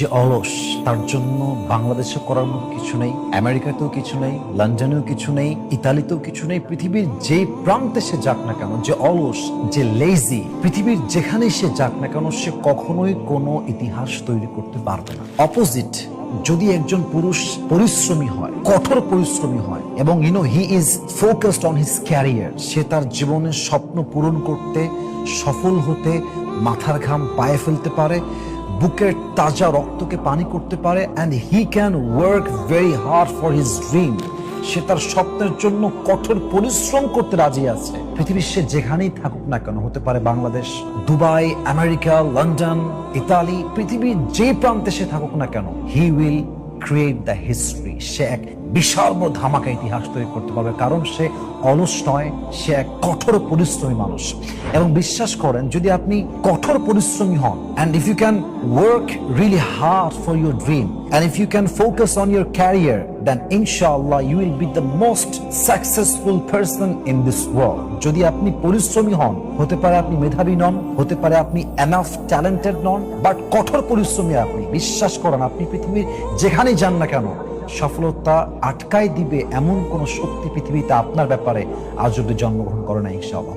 যে অলস, তার জন্য বাংলাদেশে করার মতো কিছু নেই, আমেরিকাতেও কিছু নেই, লন্ডনেও কিছু নেই, ইতালিতেও কিছু নেই, পৃথিবীর যে প্রান্তে সে যাক না কেন, যে অলস, যে লেজি পৃথিবীর যেখানেই সে যাক না কেন, সে কখনোই কোনো ইতিহাস তৈরি করতে পারবে না। অপোজিট যদি একজন পুরুষ পরিশ্রমী হয়, কঠোর পরিশ্রমী হয়, এবং you know he is focused on his career সে তার জীবনের স্বপ্ন পূরণ করতে সফল হতে মাথার ঘাম পায়ে ফেলতে পারে বুকের তাজা রক্তকে পানি করতে পারে and he can work very hard for his dream সে তার স্বপ্নের জন্য কঠোর পরিশ্রম করতে রাজি আছে। পৃথিবীর সে যেখানেই থাকুক না কেন, হতে পারে Bangladesh, Dubai, America, London, Italy, পৃথিবীর যে প্রান্তে সে থাকুক না কেন he will create the history সে এক বিশাল বড় ধামাকা ইতিহাস তৈরি করতে পারবে, কারণ সে অলস নয়, সে এক কঠোর পরিশ্রমী মানুষ। এবং বিশ্বাস করেন, যদি আপনি কঠোর পরিশ্রমী হন and if you can work really hard for your dream and if you can focus on your career then ইনশাআল্লাহ you will be the most successful person in this world যদি আপনি পরিশ্রমী হন, হতে পারে আপনি মেধাবী নন, হতে পারে আপনি এনাফ ট্যালেন্টেড নন বাট কঠোর পরিশ্রমী আপনি। বিশ্বাস করেন, আপনি পৃথিবীর যেখানেই যান না কেন সফলতা আটকায় দিবে এমন কোন শক্তি পৃথিবীতে আপনার ব্যাপারে আজ অব্দি জন্মগ্রহণ করে না ইনশাআল্লাহ।